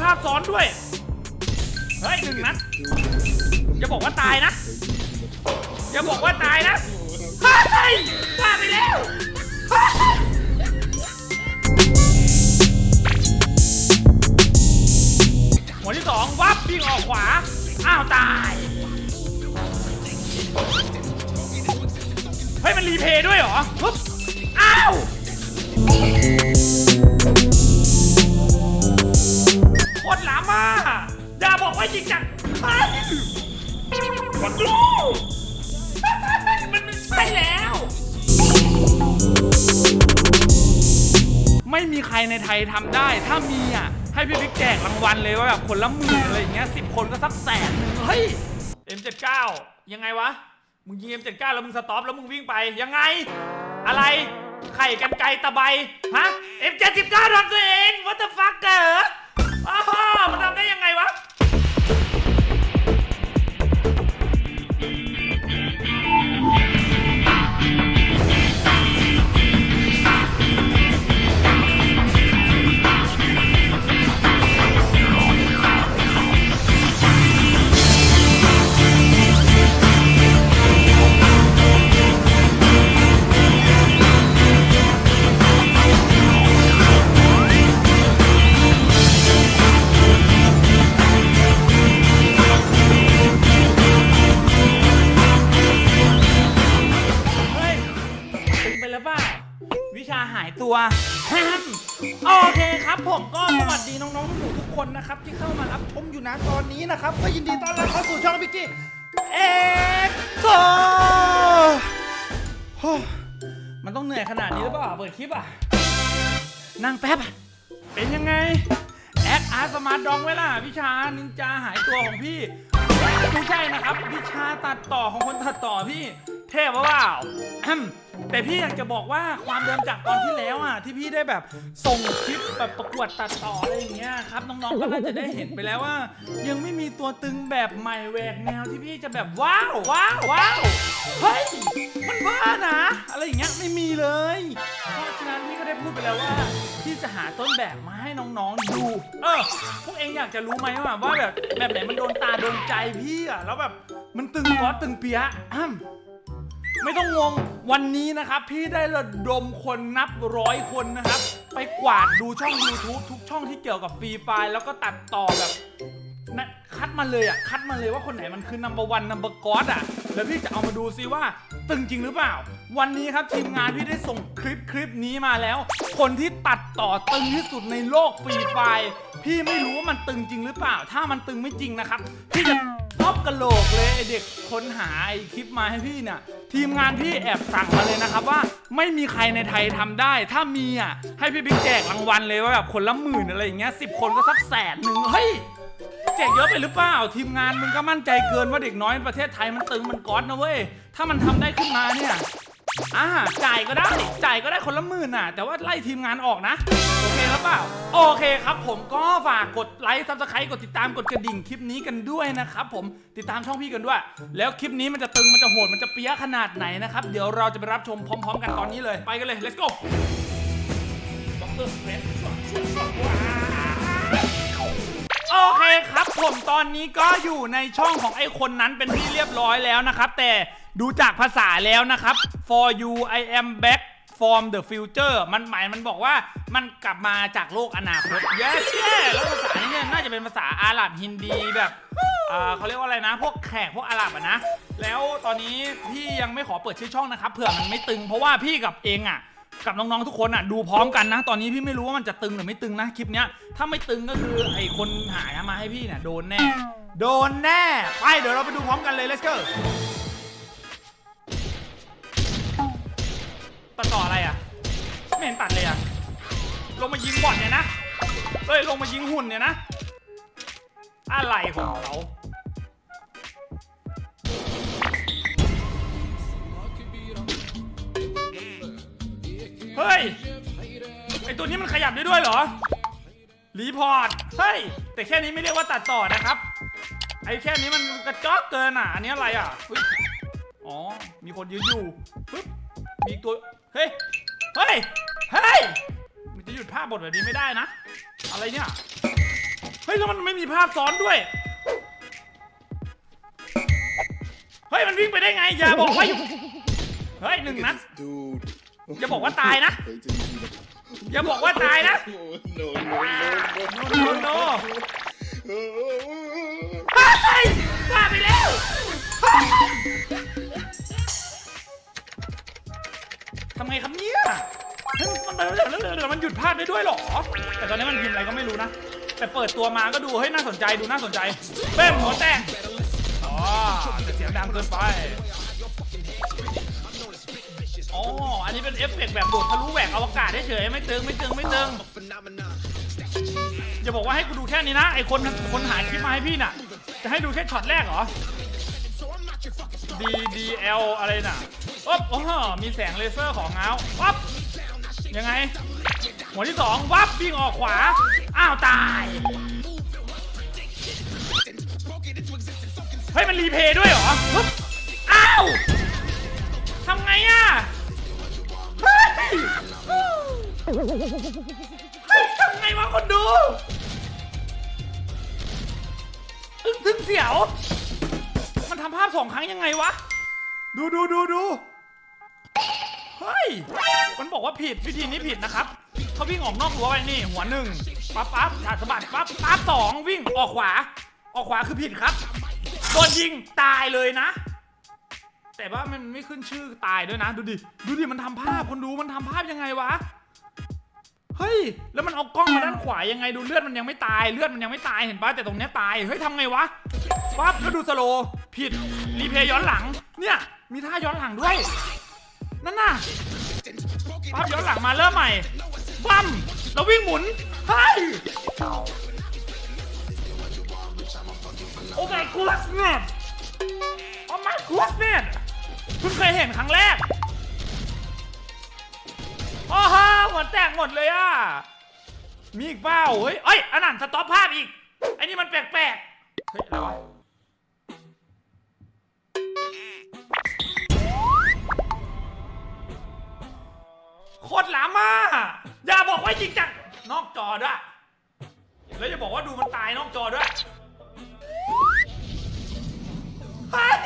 ภาพซ้อนด้วย เฮ้ยหนึ่งนัดอย่าบอกว่าตายนะอย่าบอกว่าตายนะเฮ้ยตายไปแล้วเฮ้ยหัวที่สองวับวิ่งออกขวา อ้าวตาย เฮ้ย มันรีเพย์ด้วยเหรอปุ๊บอ้าว แบบคนละหมื่นอะไรอย่างเงี้ยสิบคนก็สักแสนหนึ่งเฮ้ย M79 ยังไงวะ มึงยิง M79 แล้วมึงสต็อปแล้วมึงวิ่งไปยังไง อะไรไข่กันไกลตะไบฮะ M79 ทำตัวเอ คนนะครับที่เข้ามารับชมอยู่นะตอนนี้นะครับ ก็ยินดีต้อนรับเข้าสู่ช่องพิกกี้เอ็กโซมันต้องเหนื่อยขนาดนี้หรือเปล่าเปิดคลิปอะนั่งแป๊บ เป็นยังไง แอคอาร์สมาร์ทดองไว้ล่ะวิชานินจาหายตัวของพี่ไม่ใช่นะครับวิชาตัดต่อของคนตัดต่อพี่ เทพเปล่า แต่พี่อยากจะบอกว่าความเดิมจากตอนที่แล้วอะที่พี่ได้แบบส่งคลิปแบบประกวดตัดต่ออะไรอย่างเงี้ยครับน้องๆก็น่าจะได้เห็นไปแล้วว่า ยังไม่มีตัวตึงแบบใหม่แหวกแนวที่พี่จะแบบว้าวว้าวว้าวเฮ้ยมันบ้านะอะไรอย่างเงี้ยไม่มีเลยเพราะฉะนั้นพี่ก็ได้พูดไปแล้วว่าพี่จะหาต้นแบบมาให้น้องๆดู เออ พวกเองอยากจะรู้ไหมว่าแบบแบบไหนมันโดนตาโดนใจพี่อะแล้วแบบมันตึงก๊อตตึงเปียะอ้ำ ไม่ต้องงง วันนี้นะครับ พี่ได้ระดมคนนับร้อยคนนะครับ ไปกวาดดูช่อง YouTube ทุกช่องที่เกี่ยวกับฟรีไฟล์แล้วก็ตัดต่อแบบนะคัดมาเลยอะ คัดมาเลยว่าคนไหนมันคือ number one number god อะ แล้วพี่จะเอามาดูซิว่า ตึงจริงหรือเปล่า วันนี้ครับทีมงานพี่ได้ส่งคลิปคลิปนี้มาแล้ว คนที่ตัดต่อตึงที่สุดในโลกฟรีไฟล์พี่ไม่รู้ว่ามันตึงจริงหรือเปล่า ถ้ามันตึงไม่จริงนะครับพี่จะ อบกระโหลกเลยไอเด็กค้นหาไอคลิปมาให้พี่เนี่ยทีมงานพี่แอบสั่งมาเลยนะครับว่าไม่มีใครในไทยทำได้ ถ้ามีอะให้พี่บิ๊กแจกรางวัลเลยว่าแบบคนละหมื่นอะไรอย่างเงี้ยสิบคนก็สักแสนหนึ่งเฮ้ย แจกเยอะไปหรือเปล่า ทีมงานมึงก็มั่นใจเกินว่าเด็กน้อยในประเทศไทยมันตึงมันก๊อตนะเว้ย ถ้ามันทำได้ขึ้นมาเนี่ย อ่าจ่ายก็ได้ จ่ายก็ได้คนละหมื่นน่ะ แต่ว่าไล่ทีมงานออกนะ โอเคแล้วเปล่า โอเคครับ ผมก็ฝากกดไลค์ซับสไครต์กดติดตามกดกระดิ่งคลิปนี้กันด้วยนะครับผมติดตามช่องพี่กันด้วย แล้วคลิปนี้มันจะตึงมันจะโหดมันจะเปี้ยขนาดไหนนะครับ เดี๋ยวเราจะไปรับชมพร้อม ๆ กันตอนนี้เลยไปกันเลย let's go ด็อกเตอร์เตรโอเคครับผมตอนนี้ก็อยู่ในช่องของไอ้คนนั้นเป็นที่เรียบร้อยแล้วนะครับ แต่ ดูจากภาษาแล้วนะครับ for you I am back from the future มันหมายมันบอกว่ามันกลับมาจากโลกอนาคต yes yeah แล้วภาษานี้เนี่ยน่าจะเป็นภาษาอาหรับฮินดีแบบเขาเรียกว่าอะไรนะ พวกแขกพวกอาหรับอะนะ แล้วตอนนี้พี่ยังไม่ขอเปิดชื่อช่องนะครับเผื่อมันไม่ตึงเพราะว่าพี่กับเองอะกับน้องๆทุกคนอะดูพร้อมกันนะ ตอนนี้พี่ไม่รู้ว่ามันจะตึงหรือไม่ตึงนะคลิปเนี้ยถ้าไม่ตึงก็คือไอคนหายมาให้พี่เนี่ยโดนแน่ โดนแน่ ไปเดี๋ยวเราไปดูพร้อมกันเลย let's go ตัดต่ออะไรอะ ไม่เห็นตัดเลยอะ ลงมายิงบอลเนี่ยนะ เฮ้ย ลงมายิงหุ่นเนี่ยนะ อะไรของเขาเฮ้ย ไอตัวนี้มันขยับได้ด้วยเหรอ รีพอร์ต เฮ้ย แต่แค่นี้ไม่เรียกว่าตัดต่อนะครับ ไอแค่นี้มันกระจอกเกินอะ อันนี้อะไรอะ อ๋อ มีคนยืนอยู่ปึ๊บมีตัว ฮ้ย เฮ้ย เฮ้ย มันจะหยุดภาพบทแบบนี้ไม่ได้นะ อะไรเนี่ย เฮ้ย แล้วมันไม่มีภาพซ้อนด้วย เฮ้ย มันวิ่งไปได้ไง อย่าบอกว่าเฮ้ยหนึ่งนัด อย่าบอกว่าตายนะ อย่าบอกว่าตายนะ โนโนเฮ้ยพลาไปแล้วำไงครับเนี่ยเฮ้ยมันมันหยุดพลาดได้ด้วยเหรอ แต่ตอนนี้มันพิมพ์อะไรก็ไม่รู้นะ แต่เปิดตัวมาก็ดูเฮ้ยน่าสนใจดูน่าสนใจเบ้มหัวแตกอ๋อแต่เสียงดังเกินไปอ๋อ อันนี้เป็นเอฟเฟกต์แบบโดดทะลุแหวกอวกาศเฉยๆไม่ติงไม่ติงไม่ติงอย่าบอกว่าให้กูดูแค่นี้นะไอคนคนหาคลิปมาให้พี่น่ะ จะให้ดูแค่ช็อตแรกเหรอ D D L อะไรน่ะ อ๊บโอ้โหมีแสงเลเซอร์ของเงาวับยังไง หัวที่สองวับวิ่งออกขวา อ้าวตาย เฮ้ย มันรีเพย์ด้วยเหรอ อ้าวทำไงอะเฮ้ยทำไงวะคนดูอึ้งทึ่งเสียว มันทำภาพสองครั้งยังไงวะ ดูดูดูดู ฮ้ย มันบอกว่าผิดวิธีนี้ผิดนะครับ เขาวิ่งออกนอกรั้วไปนี่ หัวหนึ่งปั๊บปั๊บสะบัดปั๊บปั๊บสองวิ่งออกขวา ออกขวาคือผิดครับ โดนยิงตายเลยนะ แต่ว่ามันไม่ขึ้นชื่อตายด้วยนะ ดูดิ ดูดิ มันทำภาพคนดูมันทำภาพยังไงวะ เฮ้ย แล้วมันเอากล้องมาด้านขวายังไงดูเลือดมันยังไม่ตายเลือดมันยังไม่ตายเห็นปะแต่ตรงเนี้ยตาย เฮ้ยทำไงวะ ปั๊บแล้วดูสโลว์ผิด รีเพย์ย้อนหลัง เนี่ย มีท่าย้อนหลังด้วย นั่นน่ะปั๊บย้อนหลังมาเริ่มใหม่ปั๊มแล้ววิ่งหมุนเฮ้ยโอ้ my goodness โอ้ my goodness เพิ่งเคยเห็นครั้งแรกโอ้โหหัวแตกหมดเลยอะ มีอีกเปล่าเฮ้ยเอ้ยอันนั้นสต็อปภาพอีกไอ้นี่มันแปลกๆ เฮ้ยอะไรวะ โคตรหลามาอย่าบอกว่าจริงจังนอกจอด้วย แล้วอย่าบอกว่าดูมันตายนอกจอด้วยเฮ้ย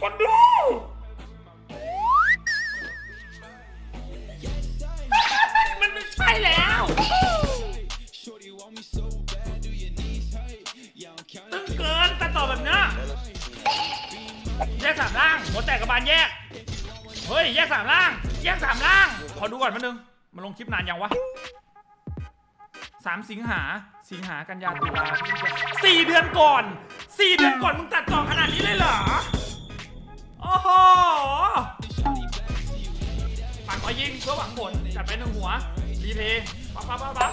คนดูมันไม่ใช่แล้ว ตึงเกินแต่ต่อแบบเนี้ยแยกสามล่างหัวแตกกับบานแยก เฮ้ย แยกสามล่าง แยกสามล่าง ขอดูก่อนมานึงมาลงคลิปนานยังวะสามสิงหา สิงหากันยาตุลาสี่เดือนก่อนสี่เดือนก่อนมึงตัดต่อขนาดนี้เลยเหรอ โอ้โหปังขอยิงเพื่อหวังผล จัดไปหนึ่งหัวรีเพย์ปั๊บปั๊บปั๊บปั๊บ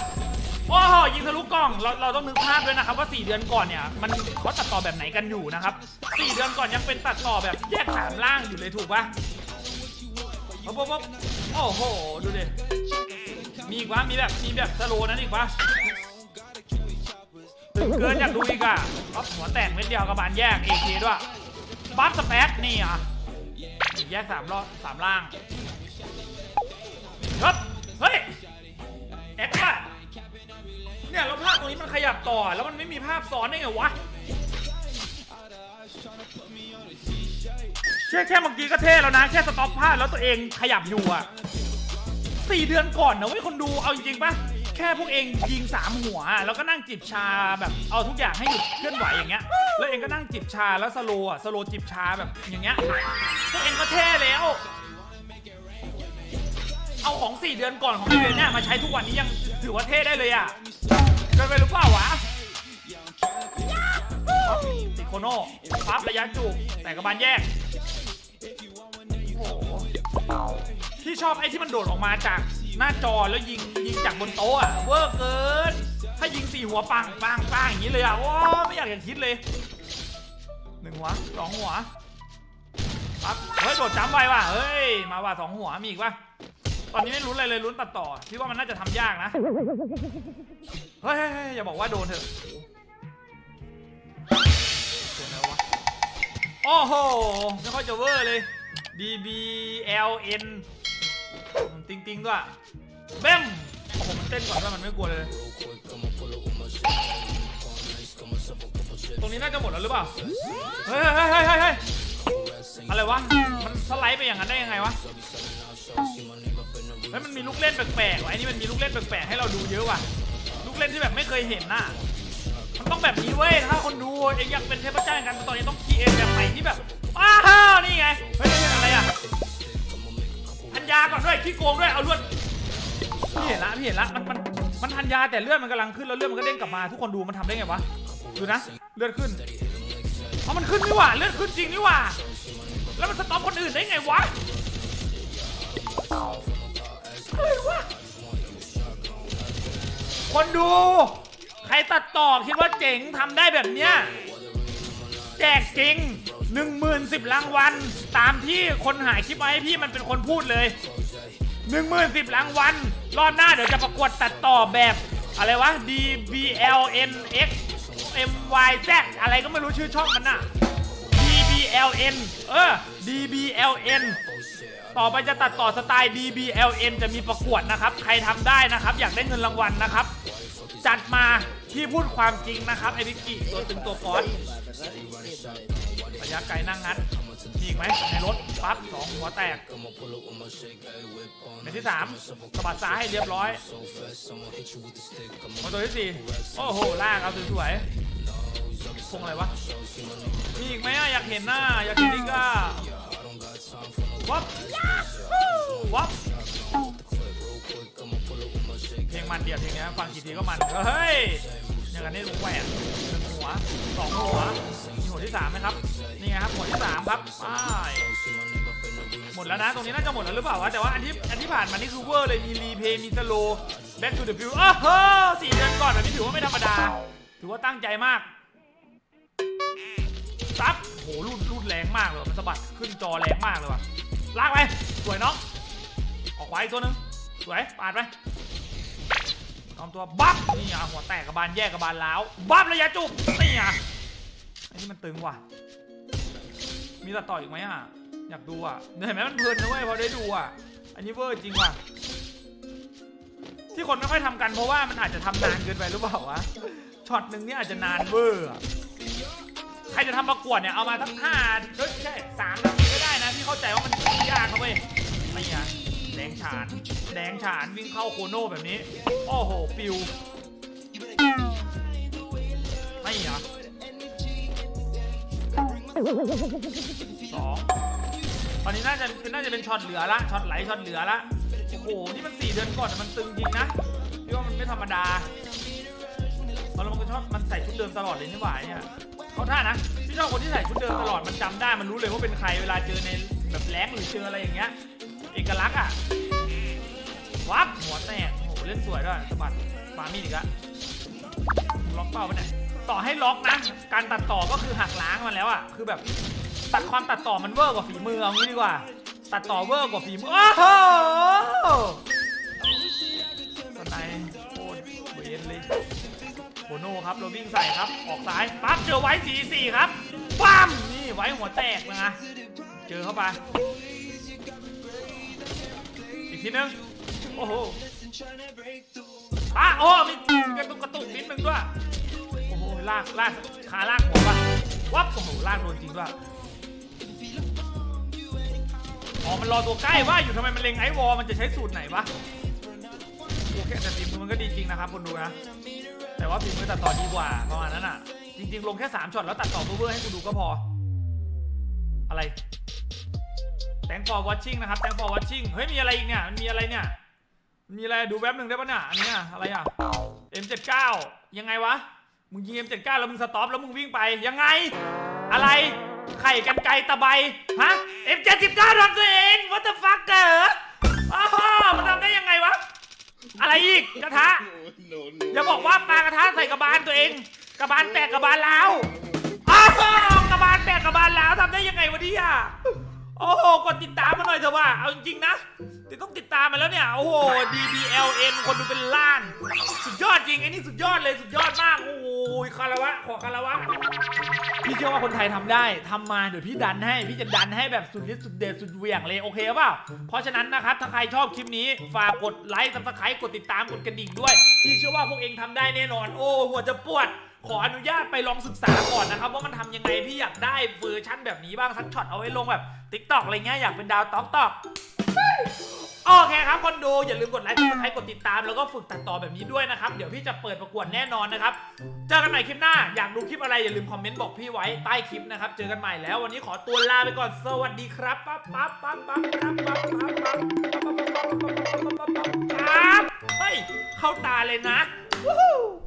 โอ้โหยิงทะลุกล่อง เราเราต้องนึกภาพด้วยนะครับ ว่า 4 เดือนก่อนเนี่ย มันเขาตัดต่อแบบไหนกันอยู่นะครับ 4 เดือนก่อนยังเป็นตัดต่อแบบแยกสามล่างอยู่เลยถูกปะ ปั๊บปั๊บปั๊บโอ้โห ดูดิ มีอีกวะมีแบบมีแบบสโลว์นั้นอีกวะตึงเกินอยากดูอีกอะปั๊บหัวแตกเม็ดเดียวกับบานแยกเอเคด้วยปั๊บสเปซนี่อะแยกสามรอบสามล่างครับเฮ้ยแอคป่ะเนี่ยแล้วภาพตรงนี้มันขยับต่อ แล้วมันไม่มีภาพซ้อนได้ไงวะ แค่แค่เมื่อกี้ก็เท่แล้วนะ แค่สต็อปภาแล้วตัวเองขยับอยู่อะสี่เดือนก่อนนะเว้ยคนดูเอาจริงๆป่ะแค่พวกเองยิงสามหัว แล้วก็นั่งจิบชาแบบเอาทุกอย่างให้หยุดเคลื่อนไหวอย่างเงี้ยแล้วเองก็นั่งจิบชาแล้วสโลว์อะสโลว์จิบชาแบบอย่างเงี้ยพวกเองก็เท่แล้ว เอาของ4เดือนก่อนของพี่เบนเนี่ยมาใช้ทุกวันนี้ยังถือว่าเท่ได้เลยอะเกินไปหรือเปล่าวะ ปับติโคโน่ปั๊บระยะจูบแต่กระบาลแยกโอ้โหที่ชอบไอ้ที่มันโดดออกมาจากหน้าจอแล้วยิงยิงจากบนโต๊ะอะเวอร์เกิน ถ้ายิงสี่หัวปังปังปังอย่างนี้เลยอะว้าไม่อยากจะคิดเลยหนึ่งหัวสองหัวปั๊บเฮ้ยโดดจ้ำไวว่ะเฮ้ยมาว่ะสองหัวมีอีกป่ะตอนนี้ไม่รู้อะไรเลยลุ้นตัดต่อคิดว่ามันน่าจะทำยากนะเฮ้ยอย่าบอกว่าโดนเถอะ โอ้โหไม่ค่อยจะเวอร์เลย D B L N ติงติงด้วยเบ้มโอ้โหมันเต้นก่อนด้วยมันไม่กลัวเลย ตรงนี้น่าจะหมดแล้วหรือเปล่าเฮ้ยเฮ้ยเฮ้ยเฮ้ยเฮ้ยอะไรวะ มันสไลด์ไปอย่างนั้นได้ยังไงวะเฮ้ยมันมีลูกเล่นแปลกๆว่ะไอ้นี่มันมีลูกเล่นแปลกๆให้เราดูเยอะว่ะ ลูกเล่นที่แบบไม่เคยเห็นน่ะ มันต้องแบบนี้เว้ย ถ้าคนดูเองอยากเป็นเทพเจ้าแห่งการตอนนี้ต้อง คีเอ็นแบบใหม่ที่แบบอ้าวนี่ไงเฮ้ยนี่อะไรอะพันยาก่อนด้วยขี้โกงด้วยเอาลวดพี่เห็นละพี่เห็นละมันมันมันทันยาแต่เลือดมันกำลังขึ้นแล้วเลือดมันก็เด้งกลับมาทุกคนดูมันทำได้ไงวะดูนะเลือดขึ้นเอามันขึ้นนี่หว่าเลือดขึ้นจริงนี่หว่าแล้วมันสต็อปคนอื่นได้ไงวะอะไรวะคนดู ใครตัดต่อคิดว่าเจ๋งทำได้แบบเนี้ย แจกจริงหนึ่งหมื่นสิบรางวัลตามที่คนหายคลิปมาให้พี่มันเป็นคนพูดเลยหนึ่งหมื่นสิบรางวัลรอบหน้าเดี๋ยวจะประกวดตัดต่อแบบอะไรวะ D B L N X M Y Z อะไรก็ไม่รู้ชื่อช่องมันน่ะ D B L N เออ D B L N ต่อไปจะตัดต่อสไตล์ D B L N จะมีประกวดนะครับ ใครทำได้นะครับ อยากได้เงินรางวัลนะครับ จัดมา ที่พูดความจริงนะครับไอ้วิกกี้ตัวตึงตัวฟอสระยะไกลนั่งงัดมีอีกไหมในรถปั๊บสองหัวแตกในที่สามสะบัดซ้ายให้เรียบร้อยมาตัวที่สี่โอ้โหลากเอาสวยๆพงอะไรวะมีอีกไหมอะอยากเห็นหน้าอยากเห็นอีกอะวับวับ งมันเดียวเพลงนี้ฟังกี่ทีก็มันเฮ้ยอย่างนั้นได้รู้แหวนหนึ่งหัวสองหัวมีหัวที่สามไหมครับนี่ไงครับหัวที่สามครับไปหมดแล้วนะตรงนี้น่าจะหมดแล้วหรือเปล่าวะแต่ว่าอันที่อันที่ผ่านมานี่คือเวอร์เลยมีรีเพย์มีสโล back to the future อ้าวเฮ้อสี่เดือนก่อนแบบนี้ถือว่าไม่ธรรมดา ถือว่าตั้งใจมากซับโหรูดรูดแรงมากเลยมันสะบัดขึ้นจอแรงมากเลยว่ะลากไปสวยน้องออกไว้อีกตัวหนึงสวยปาดไป ทอมตัวบัฟนี่อะหัวแตกกระบาลแยกกระบาลล้วบัฟระยะจุกนี่อะไอ้นี่มันตึงว่ะ มีตัดต่ออีกไหมอะอยากดูอะเห็นไหมมันเพลินนะเว้ยพอได้ดูอะ อันนี้เวอร์จริงว่ะที่คนไม่ค่อยทำกันเพราะว่ามันอาจจะทำนานเกินไปหรือเปล่าวะช็อตหนึ่งนี่อาจจะนานเวอร์ใครจะทำประกวดเนี่ยเอามาทั้งห้าเอ้ยใช่สามนาทีก็ได้นะพี่เข้าใจว่ามันยากนะเว้ยไม่อะ แดงฉานแดงฉานวิ่งเข้าโคโน่แบบนี้ โอ้โหปิวไม่เหรอสองตอนนี้น่าจะน่าจะเป็นช็อตเหลือละช็อตไหลช็อตเหลือละโอ้โหนี่มันสี่เดือนก่อนแต่มันตึงจริงนะพี่ว่ามันไม่ธรรมดาเพราะเรามันก็ชอบมันใส่ชุดเดิมตลอดเลยนี่หว่าเนี่ยเขาท่านะพี่ชอบคนที่ใส่ชุดเดิมตลอดมันจำได้มันรู้เลยว่าเป็นใครเวลาเจอในแบบแรงหรือเจออะไรอย่างเงี้ย เอกลักษณ์อะ วับหัวแตกโอ้โหเล่นสวยด้วยสะบัดปามีดอีกละล็อกเป้าไปะเนี่ยต่อให้ล็อกนะ การตัดต่อก็คือหักล้างมันแล้วอะ คือแบบตัดความตัดต่อมันเวอร์กว่าฝีมือเอางี้ดีกว่า ตัดต่อเวอร์กว่าฝีมือ โอ้โหสไนด์โคตรเวนเลยโบโน่ครับเราวิ่งใส่ครับ ออกซ้าย ปั๊บเจอไว้สีสี่ครับ ปั้มนี่ไว้หัวแตกเลยนะเจอเข้าไป ทีนึง โอ้โหป้าโอ้มีกระตุกกระตุกนิดนึงด้วย โอ้โหลากลากขาลากหัวป่ะวับโอ้โหลากโดนจริงด้วยอ๋อ มันรอตัวใกล้ว่าอยู่ทำไมมันเล็งไอวอลมันจะใช้สูตรไหนวะโอเคแต่ฝีมือมันก็ดีจริงนะครับคุณดูนะ แต่ว่าฝีมือตัดต่อดีกว่าประมาณนั้นอะ จริง ๆ ลงแค่3ช็อตแล้วตัดต่อเวอร์ให้คุณดูก็พอ อะไร thank for watching นะครับ thank for watching เฮ้ย มีอะไรอีกเนี่ย มันมีอะไรเนี่ย มีอะไร ดูแป๊บหนึ่งได้ปะเนี่ย อันเนี้ยอะไรอะ M79 ยังไงวะ มึงยิง M79 แล้วมึงสต็อปแล้วมึงวิ่งไป ยังไง อะไร ไข่กันไกตะไบฮะ M79 ทำตัวเอง what the fuck เกออ้าวมันทำได้ยังไงวะ อะไรอีก กระทะ อย่าบอกว่าปลากระทะใส่กระบาลตัวเอง กระบาลแตกกระบาลแล้วอ้าวกระบาลแตกกระบาลแล้วทำได้ยังไงวะเนี่ย โอ้โหกดติดตามมาหน่อยเถอะว่าเอาจริงๆนะติดต้องติดตามมาแล้วเนี่ย โอ้โห DBLN คนดูเป็นล้าน สุดยอดจริงไอ้นี่สุดยอดเลยสุดยอดมาก โอ้โหคารวะ ขอคารวะ พี่เชื่อว่าคนไทยทำได้ทำมาเดี๋ยวพี่ดันให้ พี่จะดันให้แบบสุดฤทธิ์สุดเด็ดสุดเหวี่ยงเลยโอเคเปล่าเพราะฉะนั้นนะครับ ถ้าใครชอบคลิปนี้ ฝากกดไลค์ซับสไครต์กดติดตามกดกระดิ่งด้วย พี่เชื่อว่าพวกเองทำได้แน่นอน โอ้หัวจะปวด ขออนุญาตไปลองศึกษาก่อนนะครับ ว่ามันทำยังไงพี่อยากได้เวอร์ชั่นแบบนี้บ้างสักช็อตเอาไว้ลงแบบ t ิ k t o k อะไรเงี้ยอยากเป็นดาวต๊อกตอกโอเคครับคนดูอย่าลืมกดไลค์กดไลค์กดติดตามแล้วก็ฝึกตัดต่อแบบนี้ด้วยนะครับ เดี๋ยวพี่จะเปิดประกวดแน่นอนนะครับ เจอกันใหม่คลิปหน้า อยากดูคลิปอะไรอย่าลืมคอมเมนต์บอกพี่ไว้ใต้คลิปนะครับ เจอกันใหม่แล้ววันนี้ขอตัวลาไปก่อนสวัสดีครับปั๊บปั๊บปั๊บปั๊บปั๊บปั๊บปั๊บปั๊บปั๊บปั๊บปั๊บปั๊บปั๊บปั๊บปั๊บเฮ้ยเข้าตาเลยนะวู้